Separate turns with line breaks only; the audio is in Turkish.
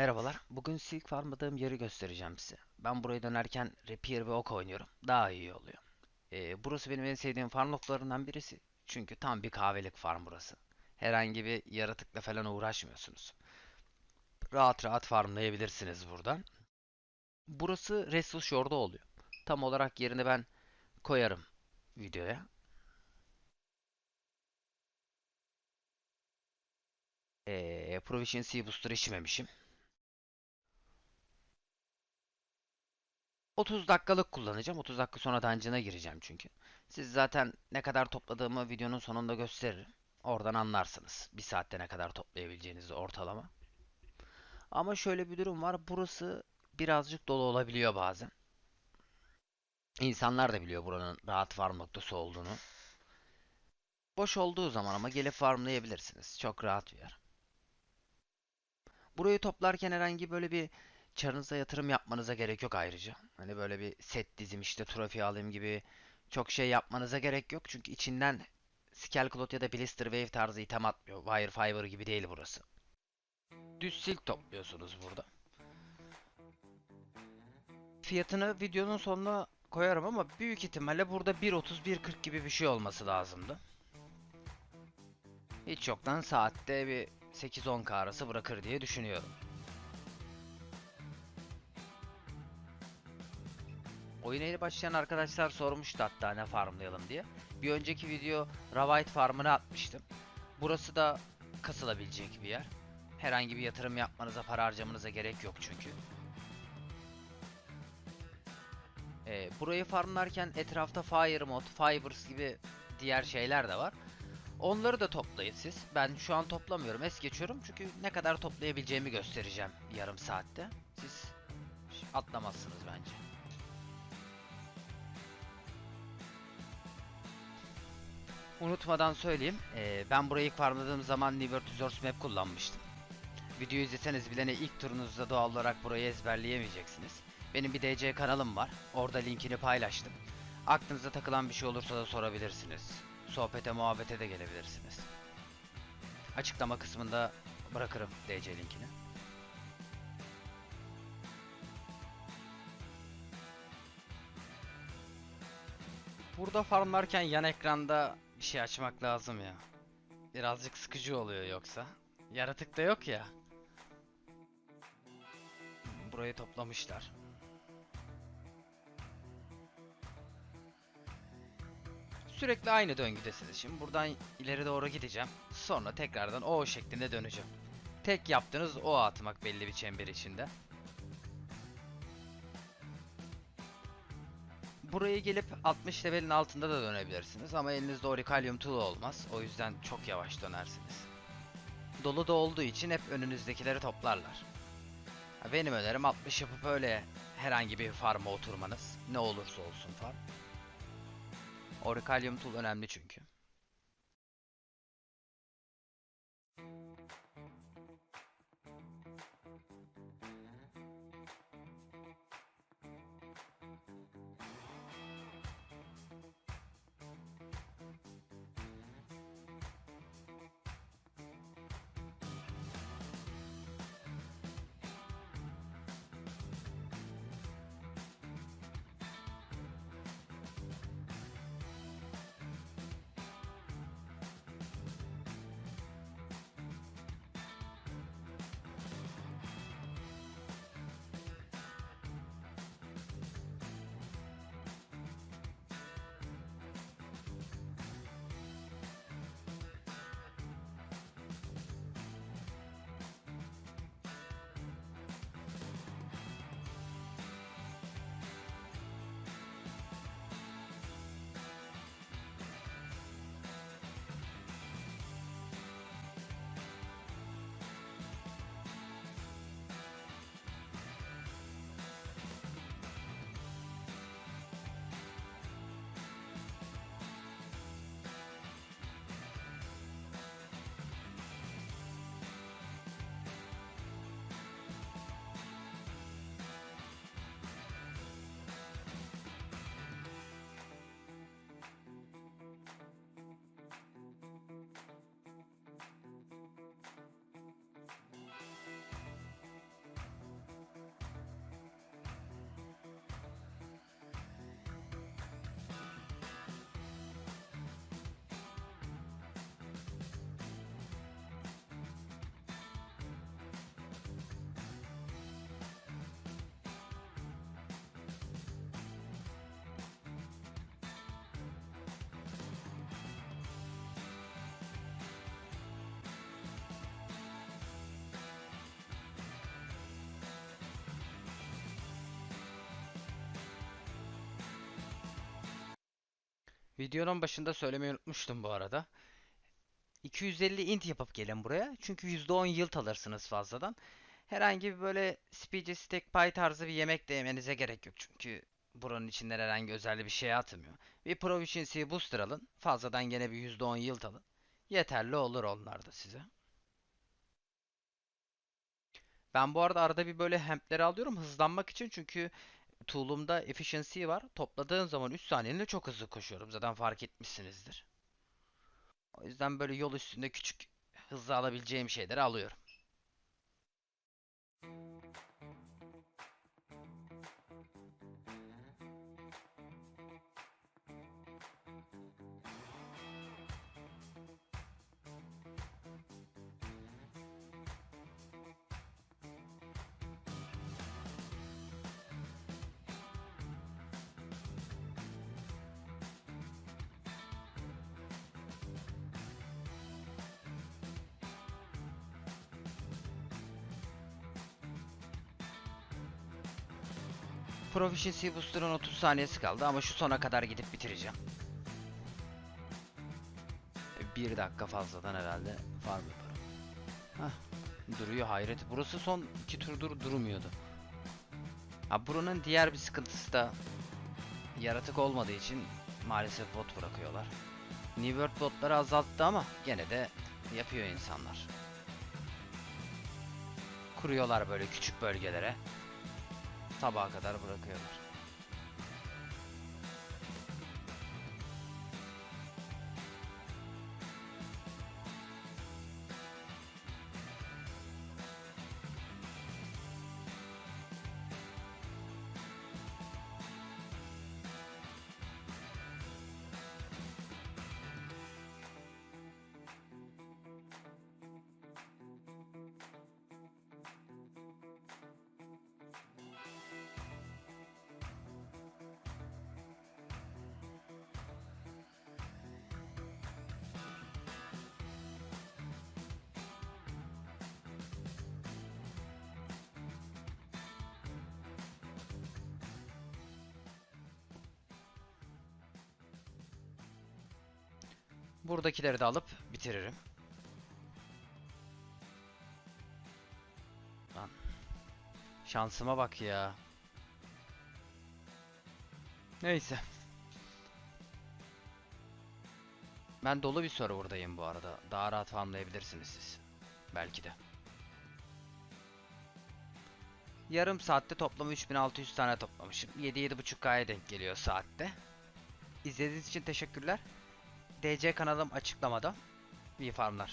Merhabalar. Bugün silk farmladığım yeri göstereceğim size. Ben buraya dönerken Rapier ve Ok oynuyorum. Daha iyi oluyor. Ee, burası benim en sevdiğim farm noktalarından birisi. Çünkü tam bir kahvelik farm burası. Herhangi bir yaratıkla falan uğraşmıyorsunuz. Rahat rahat farmlayabilirsiniz buradan. Burası Restless Shore'da oluyor. Tam olarak yerini ben koyarım videoya. Ee, Proficiency Booster içmemişim. 30 dakikalık kullanacağım. 30 dakika sonra dungeon'a gireceğim çünkü. Siz zaten ne kadar topladığımı videonun sonunda gösteririm. Oradan anlarsınız. Bir saatte ne kadar toplayabileceğinizi ortalama. Ama şöyle bir durum var. Burası birazcık dolu olabiliyor bazen. İnsanlar da biliyor buranın rahat farm noktası olduğunu. Boş olduğu zaman ama gelip farmlayabilirsiniz. Çok rahat bir yer. Burayı toplarken herhangi böyle bir çarınıza yatırım yapmanıza gerek yok ayrıca. Hani böyle bir set dizim işte trofi alayım gibi çok şey yapmanıza gerek yok. Çünkü içinden Skelclot ya da Blister Wave tarzı item atmıyor. Wire Fiber gibi değil burası. Düz silk topluyorsunuz burada. Fiyatını videonun sonuna koyarım ama büyük ihtimalle burada 1.30-1.40 gibi bir şey olması lazımdı. Hiç yoktan saatte bir 8-10 arası bırakır diye düşünüyorum. Oyuna yeni başlayan arkadaşlar sormuştu hatta ne farmlayalım diye. Bir önceki video Ravite farmını atmıştım. Burası da kasılabilecek bir yer. Herhangi bir yatırım yapmanıza, para harcamanıza gerek yok çünkü. Ee, burayı farmlarken etrafta Fire Mod, Fibers gibi diğer şeyler de var. Onları da toplayın siz. Ben şu an toplamıyorum. Es geçiyorum çünkü ne kadar toplayabileceğimi göstereceğim yarım saatte. Siz atlamazsınız bence. Unutmadan söyleyeyim. eee, ben burayı ilk farmladığım zaman New World Resource Map kullanmıştım. Videoyu izleseniz bile ne ilk turunuzda doğal olarak burayı ezberleyemeyeceksiniz. Benim bir DC kanalım var. Orada linkini paylaştım. Aklınıza takılan bir şey olursa da sorabilirsiniz. Sohbete muhabbete de gelebilirsiniz. Açıklama kısmında bırakırım DC linkini. Burada farmlarken yan ekranda bir şey açmak lazım ya. Birazcık sıkıcı oluyor yoksa. Yaratık da yok ya. Burayı toplamışlar. Sürekli aynı döngüdesiniz. Şimdi buradan ileri doğru gideceğim. Sonra tekrardan o şeklinde döneceğim. Tek yaptığınız o atmak belli bir çember içinde. Buraya gelip 60 levelin altında da dönebilirsiniz ama elinizde Oricalium Tool olmaz. O yüzden çok yavaş dönersiniz. Dolu da olduğu için hep önünüzdekileri toplarlar. Benim önerim 60 yapıp öyle herhangi bir farma oturmanız. Ne olursa olsun farm. Oricalium Tool önemli çünkü. Videonun başında söylemeyi unutmuştum bu arada. 250 int yapıp gelin buraya. Çünkü %10 yield alırsınız fazladan. Herhangi bir böyle speedy steak pie tarzı bir yemek de yemenize gerek yok. Çünkü buranın içinden herhangi özel bir şey atmıyor. Bir proficiency booster alın. Fazladan gene bir %10 yield alın. Yeterli olur onlar da size. Ben bu arada arada bir böyle hempleri alıyorum hızlanmak için çünkü tool'umda efficiency var. Topladığım zaman 3 saniyede çok hızlı koşuyorum. Zaten fark etmişsinizdir. O yüzden böyle yol üstünde küçük hızlı alabileceğim şeyleri alıyorum. Proficiency Booster'ın 30 saniyesi kaldı ama şu sona kadar gidip bitireceğim. E, Bir dakika fazladan herhalde farm yaparım. Hah, duruyor hayret. Burası son iki turdur durmuyordu. Ha buranın diğer bir sıkıntısı da yaratık olmadığı için maalesef bot bırakıyorlar. New World botları azalttı ama gene de yapıyor insanlar. Kuruyorlar böyle küçük bölgelere. Sabaha kadar bırakıyorlar. Buradakileri de alıp bitiririm. Lan. Şansıma bak ya. Neyse. Ben dolu bir serverdayım bu arada. Daha rahat anlayabilirsiniz siz. Belki de. Yarım saatte toplam 3600 tane toplamışım. 7-7.5K'ya denk geliyor saatte. İzlediğiniz için teşekkürler. DC kanalım açıklamada. İyi farmlar.